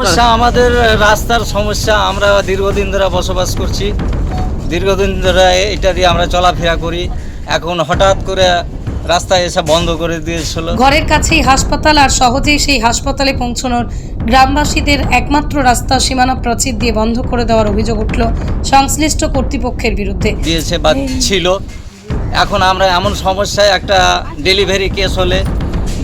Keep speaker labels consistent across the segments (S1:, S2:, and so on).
S1: সমস্যা আমাদের রাস্তার সমস্যা। আমরা দীর্ঘদিন ধরে বসবাস করছি। দীর্ঘদিন ধরে এটা দিয়ে আমরা চলাফেরা করি। এখন হঠাৎ করে রাস্তায় এসে বন্ধ করে দিয়েছিল।
S2: ঘরের কাছেই হাসপাতাল আর সহজেই সেই হাসপাতালে পৌঁছানোর গ্রামবাসীদের একমাত্র রাস্তা সীমানা প্রাচীর দিয়ে বন্ধ করে দেওয়ার অভিযোগ উঠল সংশ্লিষ্ট কর্তৃপক্ষের বিরুদ্ধে।
S1: দিয়েছে বা ছিল। এখন আমরা এমন সমস্যায় একটা ডেলিভারি কেস হলে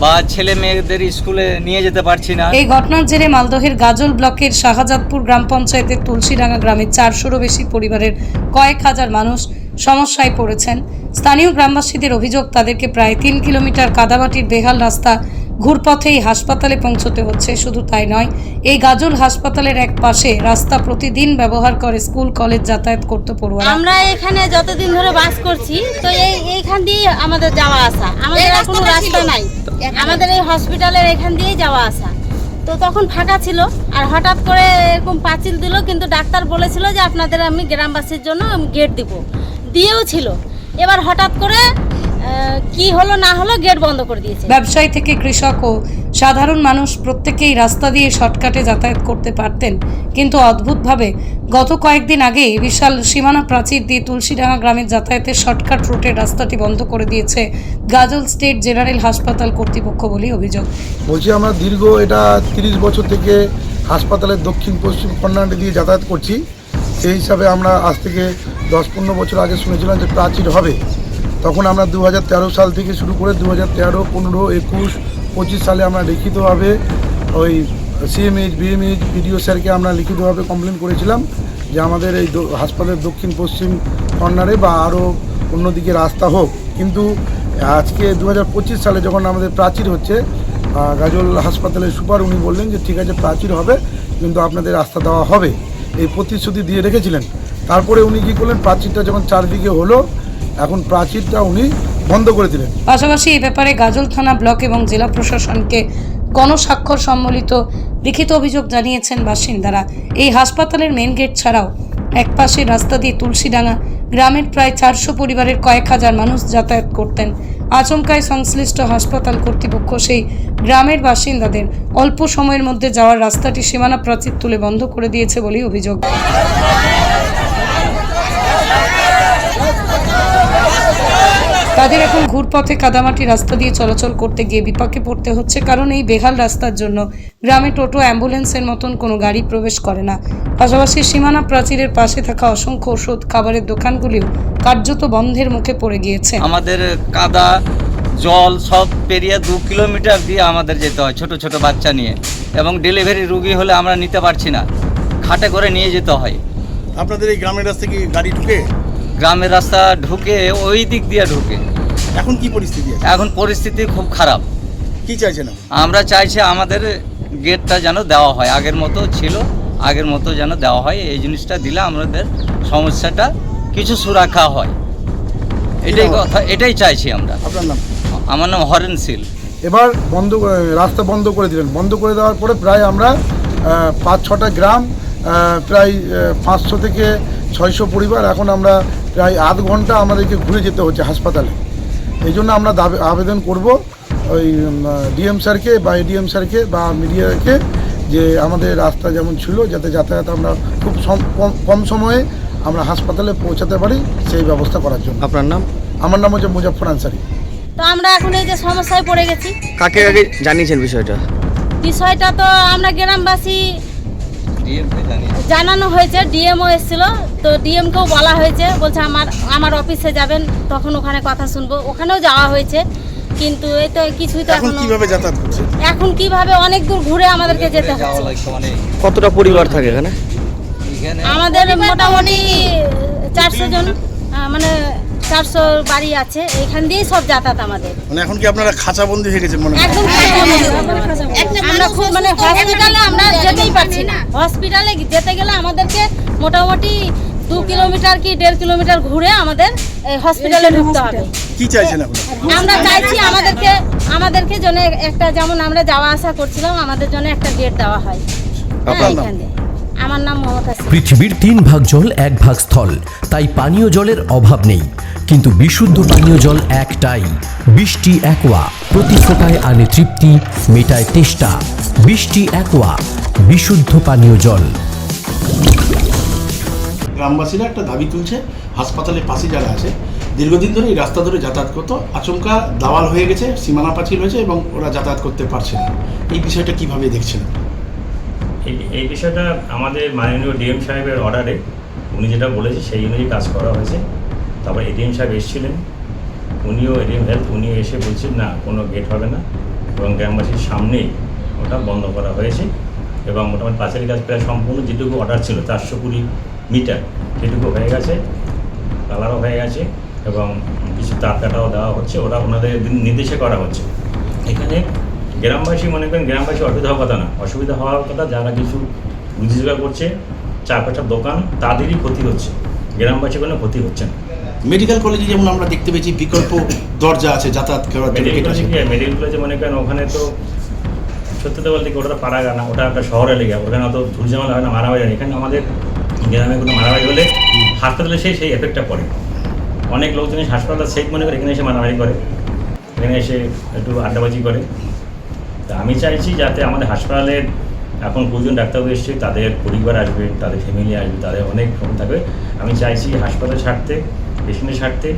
S1: বা ছেলে মেয়েদের স্কুলে নিয়ে যেতে পারছি না।
S2: এই ঘটনার জেরে মালদহের গাজল ব্লকের শাহজাদপুর গ্রাম পঞ্চায়েতের তুলসীডাঙ্গা গ্রামে চারশোরও বেশি পরিবারের কয়েক হাজার মানুষ সমস্যায় পড়েছেন। স্থানীয় গ্রামবাসীদের অভিযোগ, তাদেরকে প্রায় তিন কিলোমিটার কাদামাটির বেহাল রাস্তা ঘুরপথেই হাসপাতালে পৌঁছতে হচ্ছে শুধু তাই নয় এই গাজল হাসপাতালের এক পাশে রাস্তা প্রতিদিন ব্যবহার করে স্কুল কলেজ যাতায়াত করতে পড়ুয়ারা।
S3: আমরা এখানে যতদিন ধরে বাস করছি তো এই এইখান দিয়ে আমাদের যাওয়া আসা। আমাদের আর কোনো রাস্তা নাই। আমাদের এই হসপিটালের এখান দিয়েই যাওয়া আসা। তো তখন ফাঁকা ছিল আর হঠাৎ করে এরকম পাঁচিল দিল কিন্তু ডাক্তার বলেছিল যে আপনাদের আমি গ্রামবাসীর জন্য আমি গেট দিব। দিয়েও ছিল। এবার হঠাৎ করে কি হলো না হলো গেট বন্ধ করে দিয়েছে।
S2: ব্যবসায়ী থেকে কৃষক ও সাধারণ মানুষ প্রত্যেকেই রাস্তা দিয়ে শর্টকাটে যাতায়াত করতে পারতেন কিন্তু অদ্ভুতভাবে গত কয়েকদিন আগে বিশাল সীমানা প্রাচীর দিয়ে তুলসীডাঙ্গা গ্রামের যাতায়াতের শর্টকাট রুটের রাস্তাটি বন্ধ করে দিয়েছে গাজল স্টেট জেনারেল হাসপাতাল কর্তৃপক্ষ বলে অভিযোগ।
S4: বলছি আমরা দীর্ঘ এটা তিরিশ বছর থেকে হাসপাতালের দক্ষিণ পশ্চিম কর্নাটে দিয়ে যাতায়াত করছি। সেই হিসাবে আমরা আজ থেকে দশ পনেরো বছর আগে শুনেছিলাম যে প্রাচীর হবে। তখন আমরা দু হাজার তেরো সাল থেকে শুরু করে দু হাজার তেরো, পনেরো, একুশ, পঁচিশ সালে আমরা লিখিতভাবে ওই সিএমএইচ বিএমএইচ বিডিও স্যারকে আমরা লিখিতভাবে কমপ্লেন করেছিলাম যে আমাদের এই হাসপাতালের দক্ষিণ, পশ্চিম কর্নারে বা আরও অন্যদিকে রাস্তা হোক। কিন্তু আজকে দু হাজার পঁচিশ সালে যখন আমাদের প্রাচীর হচ্ছে গাজল হাসপাতালের সুপার উনি বললেন যে, ঠিক আছে, প্রাচীর হবে, কিন্তু আপনাদের রাস্তা দেওয়া হবে। এই প্রতিশ্রুতি দিয়ে রেখেছিলেন। তারপরে উনি কী করলেন? প্রাচীরটা যখন চারদিকে হলো এখন প্রাচীরটা উনি বন্ধ করে দিলেন।
S2: পাশাপাশি এই ব্যাপারে গাজল থানা ব্লক এবং জেলা প্রশাসনকে গণস্বাক্ষর সম্বলিত লিখিত অভিযোগ জানিয়েছেন বাসিন্দারা। এই হাসপাতালের মেন গেট ছাড়াও একপাশে রাস্তা দিয়ে তুলসীডাঙ্গা গ্রামের প্রায় চারশো পরিবারের কয়েক হাজার মানুষ যাতায়াত করতেন। আচমকায় সংশ্লিষ্ট হাসপাতাল কর্তৃপক্ষ সেই গ্রামের বাসিন্দাদের অল্প সময়ের মধ্যে যাওয়ার রাস্তাটি সীমানা প্রাচীর তুলে বন্ধ করে দিয়েছে বলেই অভিযোগ। তাদের এখন ঘুরপথে কাদামাটি রাস্তা দিয়ে চলাচল করতে গিয়ে বিপাকে পড়তে হচ্ছে কারণ এই বেহাল রাস্তার জন্য গ্রামে টোটো অ্যাম্বুলেন্সের মতন কোনো গাড়ি প্রবেশ করে না। পাশাপাশি সীমানা প্রাচীরের পাশে থাকা অসংখ্য ওষুধ খাবারের দোকানগুলিও কার্যত বন্ধের মুখে পড়ে গিয়েছে।
S1: আমাদের কাদা জল সব পেরিয়ে দু কিলোমিটার দিয়ে আমাদের যেতে হয় ছোট ছোট বাচ্চা নিয়ে এবং ডেলিভারি রুগী হলে আমরা নিতে পারছি না। খাটে করে নিয়ে যেতে হয়।
S5: আপনাদের এই গ্রামের রাস্তা কি গাড়ি ঢুকে?
S1: গ্রামের রাস্তা ঢুকে ওই দিক দিয়ে ঢুকে।
S5: এখন কি পরিস্থিতি আছে?
S1: এখন পরিস্থিতি খুব খারাপ।
S5: কি চাইছেন?
S1: আমরা চাইছি আমাদের গেটটা যেন দেওয়া হয়। আগের মতো ছিল আগের মতো যেন দেওয়া হয়। এই জিনিসটা দিলে আমাদের সমস্যাটা কিছু সুরাখা হয়। এটাই কথা এটাই চাইছি আমরা।
S5: আপনার নাম?
S1: আমার নাম হরেন সিল।
S4: এবার বন্ধ রাস্তা বন্ধ করে দিলেন। বন্ধ করে দেওয়ার পরে প্রায় আমরা পাঁচ ছটা গ্রাম প্রায় পাঁচশো থেকে ছয়শো পরিবার এখন আমরা প্রায় আধ ঘণ্টা আমাদেরকে ঘুরে যেতে হচ্ছে হাসপাতালে। এই জন্য আমরা দাবে- আবেদন করব ওই ডিএম স্যারকে বা এডিএম স্যারকে বা মিডিয়াকে যে আমাদের রাস্তা যেমন ছিল যাতে যাতায়াত আমরা খুব সম- কম- কম সময়ে আমরা হাসপাতালে পৌঁছাতে পারি সেই ব্যবস্থা করার জন্য।
S6: আপনার নাম?
S4: আমার নাম হচ্ছে মুজাফর আনসারি।
S3: তো আমরা এখন এই যে সমস্যায় পড়ে গেছি।
S6: কাকে আগে জানিয়েছেন বিষয়টা?
S3: বিষয়টা তো আমরা গ্রামবাসী জানানো হয়েছে ডিএমও এসেছিল তো ডিএমকেও বলা হয়েছে বলছে আমার আমার অফিসে যাবেন তখন ওখানে কথা শুনব। ওখানেও যাওয়া হয়েছে কিন্তু এই তো কিছুই তো
S5: এখন কীভাবে যাতায়াত করছে?
S3: এখন কীভাবে অনেক দূর ঘুরে আমাদেরকে যেতে হচ্ছে।
S6: কতটা পরিবার থাকে এখানে?
S1: এখানে
S3: আমাদের মোটামুটি চারশো জন মানে চারশো বাড়ি আছে এখান দিয়েই সব যাতায়াত আমাদের।
S5: মানে এখন কি আপনারা খাঁচাবন্দি হয়ে গেছেন মনে হয়?
S3: একদম আমরা খুব মানে হসপিটালে আমরা যেতেই পারছি না। হসপিটালে যেতে গেলে আমাদেরকে মোটামুটি দু কিলোমিটার কি দেড় কিলোমিটার ঘুরে আমাদের এই হসপিটালে ঢুকতে হবে।
S5: কি চাইছেন আপনারা
S3: আমরা চাইছি আমাদেরকে আমাদেরকে জন্য একটা যেমন আমরা যাওয়া আসা করছিলাম আমাদের জন্য একটা গেট দেওয়া হয়। হ্যাঁ
S5: আপনার নাম?
S3: এখান দিয়ে। আমার নাম মমতা সিং।
S7: পৃথিবীর তিন ভাগ জল এক ভাগ স্থল তাই পানীয় জলের অভাব নেই। কিন্তু বিশুদ্ধ পানীয় জল একটাই। বৃষ্টি একোয়া প্রতি ফোটায় আনে তৃপ্তি মেটায় তেষ্টা। বৃষ্টি একোয়া বিশুদ্ধ পানীয় জল।
S5: গ্রামবাসীরা একটা দাবি তুলছে হাসপাতালের পাশে যারা আছে দীর্ঘদিন ধরে এই রাস্তা ধরে যাতায়াত করতো আচমকা দাওয়াল হয়ে গেছে সীমানা পাঁচিল হয়েছে এবং ওরা যাতায়াত করতে পারছে না। এই বিষয়টা কীভাবে দেখছেন?
S8: এই এই বিষয়টা আমাদের মাননীয় ডিএম সাহেবের অর্ডারে উনি যেটা বলেছে সেই অনুযায়ী কাজ করা হয়েছে। তারপর এডিএম সাহেব এসেছিলেন। উনিও এডিএম হেলথ উনি এসে বলছেন, না, কোনো গেট হবে না। এবং গ্রামবাসীর সামনেই ওটা বন্ধ করা হয়েছে এবং মোটামুটি পাঁচালি কাজ প্রায় সম্পূর্ণ যেটুকু অর্ডার ছিল, চারশো কুড়ি মিটার সেটুকু হয়ে গেছে কালারও হয়ে গেছে এবং কিছু তার কাটাও দেওয়া হচ্ছে ওরা ওনাদের নির্দেশে করা হচ্ছে। এখানে গ্রামবাসী, মনে করেন গ্রামবাসী অসুবিধা হওয়ার কথা না, অসুবিধা হওয়ার কথা যারা কিছু রুজি করছে চা পাটার দোকান, তাদেরই ক্ষতি হচ্ছে গ্রামবাসী কোনো ক্ষতি হচ্ছে না।
S5: মেডিকেল কলেজে যেমন আমরা দেখতে পেয়েছি বিকল্প দরজা আছে যাতায়াত করার জন্য
S8: মেডিকেল। কলেজে মেডিকেল কলেজে মনে করেন ওখানে তো সত্যি তো বলতে কি ওটা পাড়া না ওটা একটা শহরে লেগে ওখানে অত ঝুলঝামেলা হয় না মারামারি হয় না। এখানে আমাদের গ্রামে কোনো মারামারি হলে হাসপাতালে সেই সেই এফেক্টটা পড়ে অনেক লোকজন হাসপাতাল সেফ মনে করে এখানে এসে মারামারি করে এখানে এসে একটু আড্ডাবাজি করে তা আমি চাইছি যাতে আমাদের হাসপাতালের এখন প্রয়োজন ডাক্তারবাবু এসছে তাদের পরিবার আসবে তাদের ফ্যামিলি আসবে তাদের অনেক রকম থাকবে আমি চাইছি হাসপাতাল স্বার্থে পেশেন্টের স্বার্থে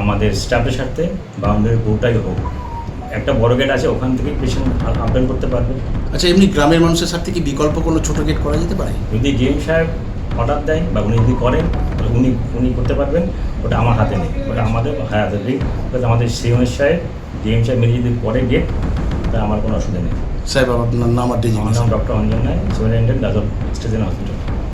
S8: আমাদের স্টাফের স্বার্থে বাউন্ডারি পুরোটাই হোক। একটা বড় গেট আছে ওখান থেকে পেশেন্ট আপ ডাউন করতে পারবে।
S5: আচ্ছা এমনি গ্রামের মানুষের সাথে কি বিকল্প কোনো ছোট গেট করা যেতে পারে?
S8: যদি ডিএম সাহেব অর্ডার দেয় বা উনি যদি করেন তাহলে উনি উনি করতে পারবেন। ওটা আমার হাতে নেই। ওটা আমাদের হাতে নেই ওটা আমাদের সিএমএস সাহেব ডিএম সাহেব মিলে যদি করে গেট তা আমার কোনো অসুবিধা নেই।
S5: সাহেব আপনার নাম আর
S8: আমার নাম ডক্টর অঞ্জন নায় সুপারিনটেন্ডেন্ট দাদর স্টেশন হসপিটাল